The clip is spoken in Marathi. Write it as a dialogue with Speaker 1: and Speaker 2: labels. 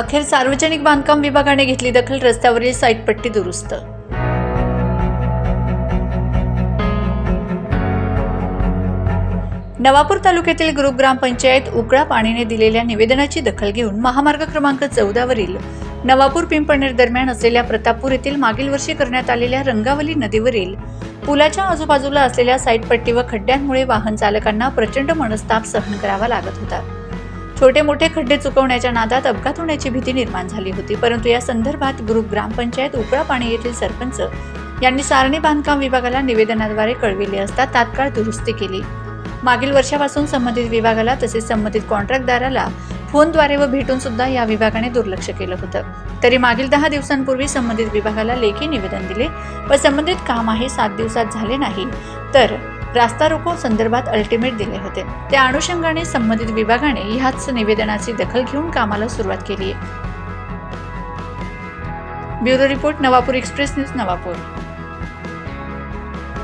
Speaker 1: अखेर सार्वजनिक बांधकाम विभागाने घेतली दखल रस्त्यावरील साईटपट्टी दुरुस्त. नवापूर तालुक्यातील ग्रुप ग्रामपंचायत उकळा पाणीने दिलेल्या निवेदनाची दखल घेऊन महामार्ग क्रमांक चौदावरील नवापूर पिंपळनेर दरम्यान असलेल्या प्रतापपूर येथील मागील वर्षी करण्यात आलेल्या रंगावली नदीवरील पुलाच्या आजूबाजूला असलेल्या साईटपट्टी व खड्ड्यांमुळे वाहन चालकांना प्रचंड मनस्ताप सहन करावा लागत होता. छोटे मोठे खड्डे चुकवण्याच्या नादात अपघात होण्याची भीती निर्माण झाली होती. परंतु या संदर्भात ग्रुप ग्रामपंचायत उकळा पाणी येथील सरपंच यांनी सारणी बांधकाम विभागाला निवेदनाद्वारे कळविले असता तात्काळ दुरुस्ती केली. मागील वर्षापासून संबंधित विभागाला तसेच संबंधित कॉन्ट्रॅक्टदाराला फोनद्वारे व भेटून सुद्धा या विभागाने दुर्लक्ष केलं होतं. तरी मागील दहा दिवसांपूर्वी संबंधित विभागाला लेखी निवेदन दिले व संबंधित काम आहे सात दिवसात झाले नाही. तर रास्ता रोको संदर्भात अल्टिमेट दिले होते. त्या अनुषंगाने संबंधित विभागाने ह्याच निवेदनाची दखल घेऊन कामाला सुरुवात केली आहे bureau report Navapur express news Navapur.